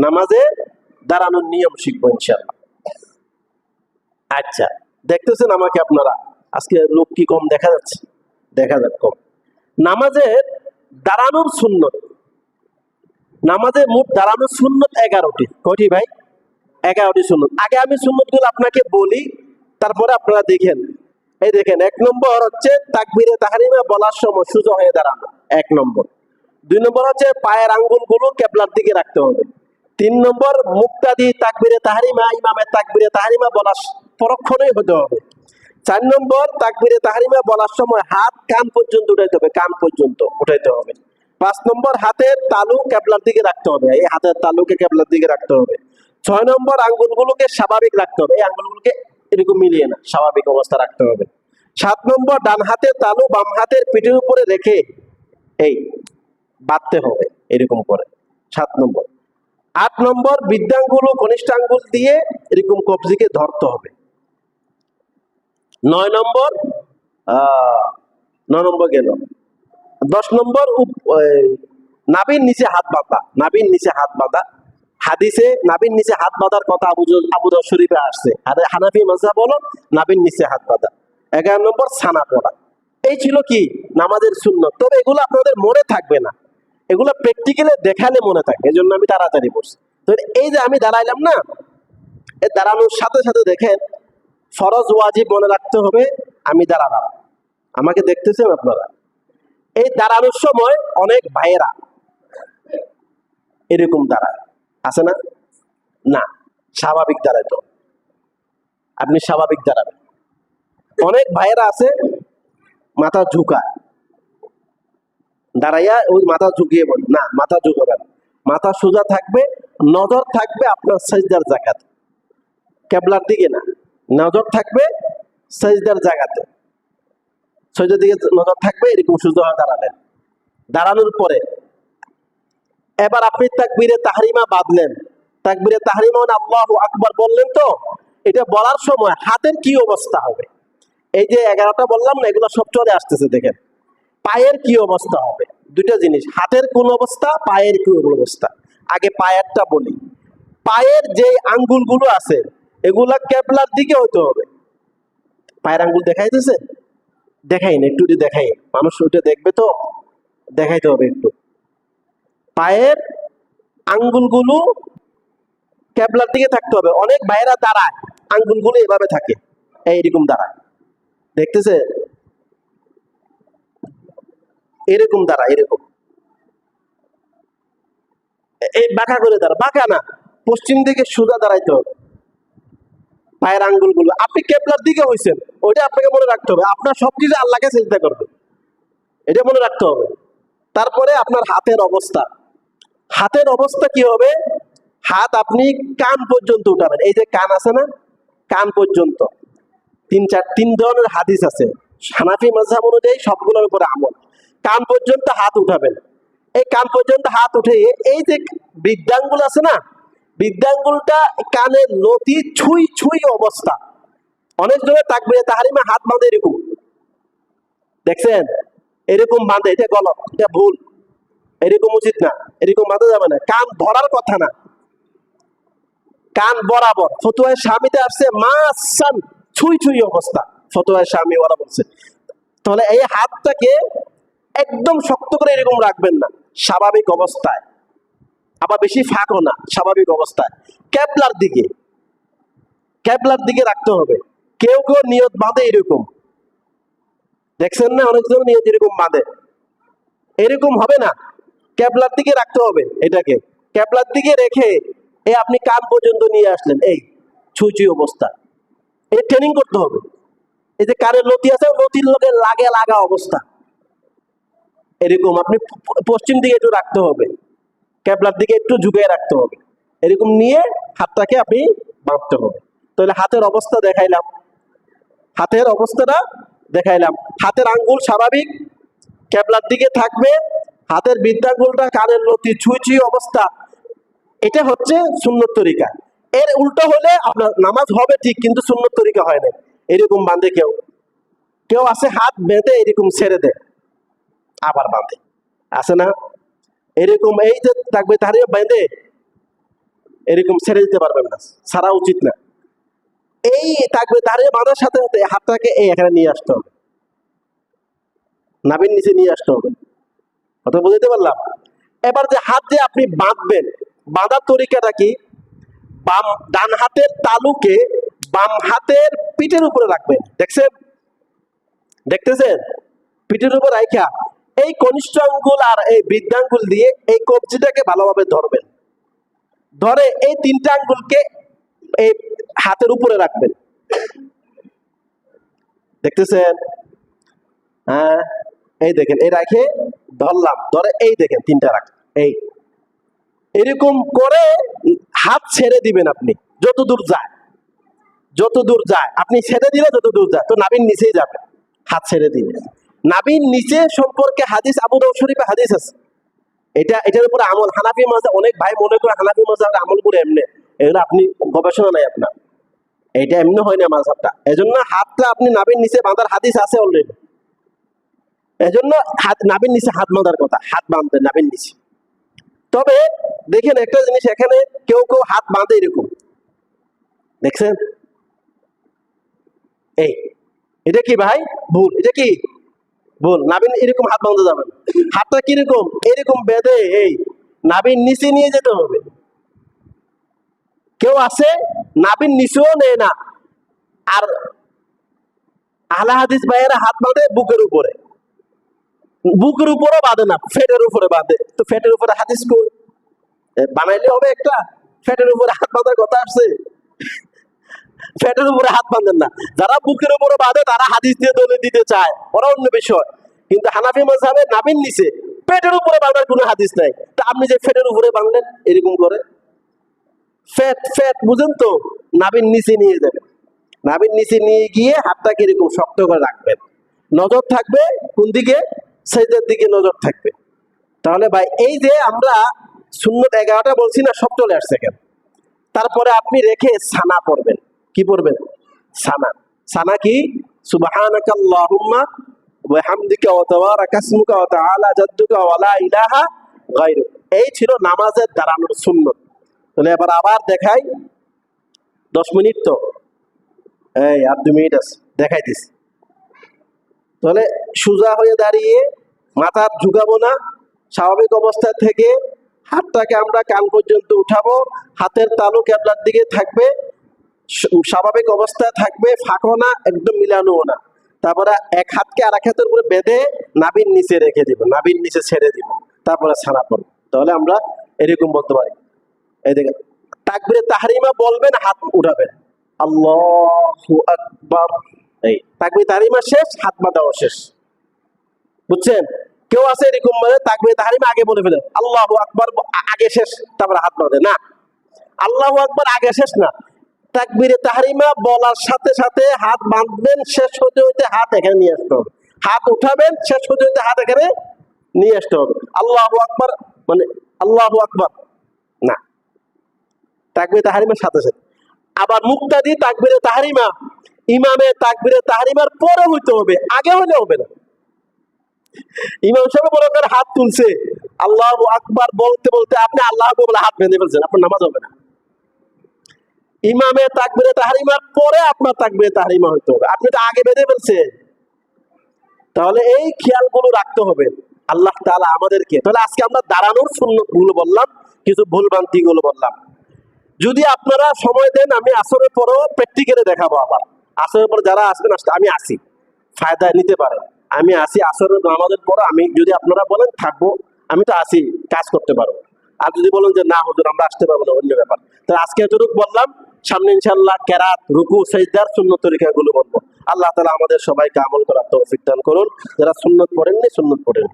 নামাজে দাঁড়ানোর নিয়ম শিখব ইনশাল্লাহ আচ্ছা দেখতেছেন আমাকে আপনারা। আজকে লোক কি কম দেখা যাচ্ছে? দেখা যাক কম। নামাজের দাঁড়ানোর সুন্নত। নামাজে মোট দাঁড়ানোর সুন্নত এগারোটি। কয়টি ভাই? এগারোটি সুন্নত। আগে আমি সুন্নতগুলো আপনাকে বলি, তারপরে আপনারা দেখেন। এই দেখেন, এক নম্বর হচ্ছে তাকবিরে তাহারিমা বলার সময় সোজা হয়ে দাঁড়ানো। এক নম্বর। দুই নম্বর হচ্ছে পায়ের আঙ্গুলগুলো কেবলার দিকে রাখতে হবে। তিন নম্বর, মুক্তাদি তাকবিরে তাহারিমা ইমামের তাকবিরে তাহারিমা বলার পরক্ষণেই হতে হবে। চার নম্বর, তাকবিরে তাহারিমা বলার সময় হাত কান পর্যন্ত উঠাইতে হবে, কান পর্যন্ত উঠাইতে হবে। পাঁচ নম্বর, হাতের তালু কেবলার দিকে রাখতে হবে, এই হাতের তালুকে কেবলার দিকে রাখতে হবে। ছয় নম্বর, আঙ্গুলগুলোকে স্বাভাবিক রাখতে হবে, এই আঙ্গুলগুলোকে এরকম মিলিয়ে না, স্বাভাবিক অবস্থা রাখতে হবে। সাত নম্বর, ডান হাতের তালু বাম হাতের পিঠের উপরে রেখে, এই, বাঁধতে হবে, এরকম করে। সাত নম্বর। আট নম্বর বৃদ্ধাঙ্গুল ও কনিষ্ঠ আঙ্গুল দিয়ে এরকম কবজিকে ধরতে হবে। নয় নম্বর নয় নম্বর গেল। দশ নম্বর নাভির নিচে হাত বাঁধা। নাভির নিচে হাত বাঁধা। হাদিসে নাভির নিচে হাত বাঁধার কথা আবু আবুদ শরীফে আসছে। আর হানাফি মজা বলো নাভির নিচে হাত বাঁধা। এগারো নম্বর, ছানা পড়া। এই ছিল কি? নামাজের শূন্য তবে এগুলো আপনাদের মনে থাকবে না। এগুলো প্র্যাকটিক্যালে দেখালে মনে থাকে এই জন্য আমি তাড়াতাড়ি পড়ছি। তো এই যে আমি দাঁড়াইলাম না এই দাঁড়ানোর সাথে সাথে দেখেন, ফরজ ওয়াজিব মনে রাখতে হবে, আমি দাঁড়ালাম। আমাকে দেখতেছেন আপনারা? এই দাঁড়ানোর সময় অনেক ভাইয়েরা এরকম দাঁড়ায়। আছে না? না, স্বাভাবিক দাঁড়ায় তো। আপনি স্বাভাবিক দাঁড়াবেন। অনেক ভাইয়েরা আছে, মাথা ঝুঁকায়। দাঁড়াইয়া ওই মাথা ঝুঁকিয়ে বল না, মাথা ঝুঁকাবেন মাথা সোজা থাকবে, নজর থাকবে আপনার সাজদার জায়গাতে। কেবলার দিকে না, নজর থাকবে সাজদার জায়গাতে। সৈদের দিকে নজর থাকবে, এরকম সোজা হয়ে দাঁড়ালেন। দাঁড়ানোর পরে, এবার আপনি তাকবীরে তাহরিমা বাঁধলেন। তাকবীরে তাহরিমা মানে আল্লাহু আকবার বললেন তো, এটা বলার সময় হাতের কি অবস্থা হবে? এই যে এগারোটা বললাম না, এগুলো সব চলে আসতেছে, দেখেন। পায়ের কি অবস্থা হবে? দুইটা জিনিস, হাতের কোন অবস্থা, পায়ের কি অবস্থা? আগে পায়েরটা বলি। পায়ের যে আঙ্গুলগুলো আছে, এগুলা কেবলার দিকে হতে হবে। পায়ের আঙ্গুল দেখাইতেছে? দেখাই না, একটু দেখাই। মানুষ ওইটা দেখবে তো? দেখাইতে হবে একটু। পায়ের আঙ্গুলগুলো কেবলার দিকে থাকতে হবে। অনেক ভাইয়েরা দাঁড়ায়, আঙ্গুলগুলো এভাবে থাকে, এইরকম দাঁড়ায়। দেখতেছে? এরকম দাঁড়া এরকম। এই বাঁকা করে দাঁড়া বাঁকা না। পশ্চিম দিকে সোজা দাঁড়াইতে হবে। পায়ের আঙ্গুলগুলো আপনি কেবলার দিকে হয়েছেন ওইটা আপনাকে মনে রাখতে হবে। আপনার সবকিছু আল্লাহকে চিন্তা করবে। এটা মনে রাখতে হবে। তারপরে আপনার হাতের অবস্থা। হাতের অবস্থা কি হবে? হাত আপনি কান পর্যন্ত উঠাবেন। এই যে কান আছে না, কান পর্যন্ত। তিন চার, তিন ধরনের হাদিস আছে। হানাফি মাঝহাব অনুযায়ী সবগুলোর উপরে আমল। কান পর্যন্ত হাত উঠাবেন। এই কান পর্যন্ত হাত উঠে এই যে বৃদ্ধাঙ্গুল আছে না, বৃদ্ধাঙ্গুলটা কানে লতি ছুঁই ছুঁই অবস্থা। অনেক জনে থাকবে তাহারিমা হাত বাঁধে এরকম। দেখছেন? এরকম বাঁধে, এটা গলত, এটা ভুল। এরকম উচিত না, এরকম বাঁধা যাবে না। কান ধরার কথা না। কান বরাবর। ফতুয়ায় স্বামীতে আসছে মাসান ছুঁই ছুঁই অবস্থা। ফতুয়ায় স্বামী ওরা বলছে। তাহলে এই হাতটাকে একদম শক্ত করে এরকম রাখবেন না। স্বাভাবিক অবস্থায়। আবার বেশি ফাঁকও না, স্বাভাবিক অবস্থায়। ক্যাবলার দিকে। ক্যাবলার দিকে রাখতে হবে। কেউ কেউ নিয়ত বাঁধে এরকম। দেখছেন না? অনেকজন নিয়ত এরকম বাঁধে। এরকম হবে না। ক্যাবলার দিকে রাখতে হবে এটাকে। ক্যাবলার দিকে রেখে এ আপনি কান পর্যন্ত নিয়ে আসলেন। এই ছুঁই অবস্থা। এই ট্রেনিং করতে হবে। এই যে কানের লতি আছে, লতির লোকের লাগে লাগা অবস্থা। এরকম আপনি পশ্চিম দিকে একটু রাখতে হবে। ক্যাবলার দিকে একটু ঝুঁকে রাখতে হবে। এরকম নিয়ে হাতটাকে আপনি বাঁধতে হবে। তাহলে হাতের অবস্থা দেখাইলাম। হাতের অবস্থাটা দেখাইলাম। হাতের আঙ্গুল স্বাভাবিক। ক্যাবলার দিকে থাকবে। হাতের বৃদ্ধাঙ্গুলটা কানের লতি ছুঁই ছুঁই অবস্থা। এটা হচ্ছে সুন্নত তরিকা। এর উল্টো হলে আপনার নামাজ হবে ঠিক, কিন্তু সুন্নত তরিকা হয় না এরকম বাঁধে কেউ। কেউ আছে হাত বেঁধে এরকম ছেড়ে দেয়। আবার বাঁধে। আছে না? এরকম এই যে থাকবে তাহলে বেঁধে, এরকম ছেড়ে দিতে পারবেন না। ছাড়া উচিত না। এই থাকবে দাঁড়িয়ে বাঁধার সাথে সাথে হাতটাকে এই এখানে নিয়ে আসতে হবে। নাবির নিচে নিয়ে আসতে হবে। কথা বুঝতে পারলাম? এবার যে হাত যে আপনি বাঁধবেন, বাঁধার তরিকাটা কি? বাম, ডান হাতের তালুকে বাম হাতের পিঠের উপরে রাখবেন। দেখছেন? দেখতেছেন? পিঠের উপর রাখা এই কনিষ্ঠ আঙ্গুল আর এই বৃদ্ধাঙ্গুল দিয়ে এই কবজিটাকে ভালোভাবে ধরবেন। ধরে এই তিনটা আঙ্গুলকে এই হাতের উপরে রাখবেন। দেখতেছেন? হ্যাঁ এই দেখেন, এই রাখে ধরলাম। ধরে এই দেখেন, তিনটা রাখ, এই। এরকম করে হাত ছেড়ে দিবেন আপনি, যত দূর যায়। যত দূর যায়, আপনি ছেড়ে দিলে যত দূর যায়, তো নাবিন নিচেই যাবে। হাত ছেড়ে দিলে। নাবিন নিচে সম্পর্কে হাদিস, আবু শরীফে হাদিস আছে। এটা, এটার উপরে আমল। হানাফি মাঝে অনেক ভাই মনে করে হানাফি মাঝে আমল করে এমনি। এগুলো আপনি গবেষণা নাই আপনার। এটা এমনি হয় না মাঝহাবটা এজন্য হাতটা আপনি নাবিন নিচে বাঁধার হাদিস আছে অলরেডি এজন্য হাত নাবিন নিচে হাত বাঁধার কথা। হাত বাঁধতে নাবিন নিচে। তবে দেখেন একটা জিনিস, এখানে কেউ কেউ হাত বাঁধে এরকম। দেখছেন? এই, এটা কি ভাই? ভুল। এটা কি? ভুল নাবিন এরকম হাত বাঁধা যাবে না। হাতটা কীরকম? এরকম বেঁধে, এই, নাবিন নিচে নিয়ে যেতে হবে। কেউ আছে? নাবিন নিচেও নেয় না। আর হাদিস ভাইয়েরা হাত বাঁধে বুকের উপরে। বুকের উপরে বাঁধে না, ফেটের উপরে বাঁধে। তো ফেটের উপরে হাদিস বানাইলে হবে একটা? ফেটের উপরে হাত বাঁধার কথা আসছে। ফেটের উপরে হাত বাঁধেন না। যারা বুকের উপরে বাঁধে, তারা হাদিস দিয়ে দলে দিতে চায়। ওরা অন্য বিষয়। কিন্তু হানাফি মাঝাবে নাবিন নিচে পেটের উপরে বাঁধার কোনো হাদিস নাই। তা আপনি যে ফেটের উপরে বাঁধলেন, এরকম করে? ফ্যাট ফ্যাট, বুঝেন তো? নাবিন নিচে নিয়ে যাবেন নাবিন নিচে নিয়ে গিয়ে হাতটাকে এরকম শক্ত করে রাখবেন। নজর থাকবে কোন দিকে? সেজের দিকে নজর থাকবে। তাহলে ভাই, এই যে আমরা শূন্য এগারোটা বলছি না, সব চলে আসছে কেন? তারপরে আপনি রেখে সানা পড়বেন। কি পড়বেন? সানা। সানা কি? সুবহানাকা আল্লাহুম্মা ওয়া হামদিকা ওয়া তাবারাকা ইসমুকা ওয়া তাআলা জাদ্দুকা ওয়া লা ইলাহা গায়রুক। এই ছিল নামাজের দাঁড়ানোর সুন্নত। তাহলে এবার আবার দেখাই। দশ মিনিট তো। এই, আর দুই মিনিট আছে। দেখাই দিস তাহলে সোজা হয়ে দাঁড়িয়ে মাথা ঝুঁকাবো না। স্বাভাবিক অবস্থা থেকে হাতটাকে আমরা কান পর্যন্ত উঠাবো। হাতের তালু ক্যাবলার দিকে থাকবে। স্বাভাবিক অবস্থায় থাকবে ফাঁকো না, একদম মিলানো না। তারপরে এক হাতকে আর এক হাতের উপরে বেঁধে নাবির নিচে রেখে দিব নাবির নিচে ছেড়ে দিব, তারপরে ছাড়া পড়ব। তাহলে আমরা এরকম বলতে পারি। এই দেখেন, তাকবিরে তাহারিমা বলবেন, হাত উঠাবেন। আল্লাহু আকবার। এই, তাকবির তাহারিমা শেষ, হাত বাঁধাও শেষ। বুঝছেন? কেউ আছে এরকম মানে তাকবির তাহারিমা আগে বলে ফেলে, আল্লাহু আকবার আগে শেষ, তারপরে হাত বাঁধে। না। আল্লাহু আকবার আগে শেষ না। তাকবিরে তাহারিমা বলার সাথে সাথে হাত বাঁধবেন, শেষ হতে হইতে হাত এখানে নিয়ে আসতে হবে। হাত উঠাবেন, শেষ হতে হইতে হাত এখানে নিয়ে আসতে হবে। আল্লাহ আকবার মানে আল্লাহু আকবার। না। তাকবিরে তাহারিমার সাথে সাথে। আবার মুক্তাদি তাকবিরে তাহারিমা। ইমামে তাকবিরে তাহারিমার পরে হইতে হবে, আগে হলে হবে না। ইমাম সাহেব করে হাত তুলছে। আল্লাহ আকবার বলতে বলতে আপনি আল্লাহ বলে হাত বেঁধে ফেলছেন, আপনার নামাজ হবে না। ইমামে তাকবিরে তাহারিমার পরে আপনার তাকবিরে তাহারিমা হইতে হবে। আপনি তো আগে বেঁধে ফেলছেন। তাহলে এই খেয়ালগুলো রাখতে হবে। আল্লাহ তাআলা আমাদেরকে তাহলে আজকে আমরা দাঁড়ানোর শূন্য ভুল বললাম, কিছু ভুল ভ্রান্তি গুলো বললাম। যদি আপনারা সময় দেন, আমি আসরের পরেও প্র্যাকটিক্যালে দেখাবো আবার। আসরের পর যারা আসবেন আসতে আমি আসি। ফায়দা নিতে পারেন আমি আসি আসরের নামাজের পর, আমি যদি আপনারা বলেন, থাকব আমি তো আসি, কাজ করতে পারব। আর যদি বলেন যে, না হুজুর, আমরা আসতে পারব না অন্য ব্যাপার। তাহলে আজকে এতটুকু বললাম। সামনে ইনশাল্লাহ কেরাত, রুকু, সেজদার শূন্য তরিকাগুলো বলব। আল্লাহ তালা আমাদের সবাইকে আমল করার তৌফিক দান করুন। যারা সুন্নত পড়েননি, সুন্নত পড়েন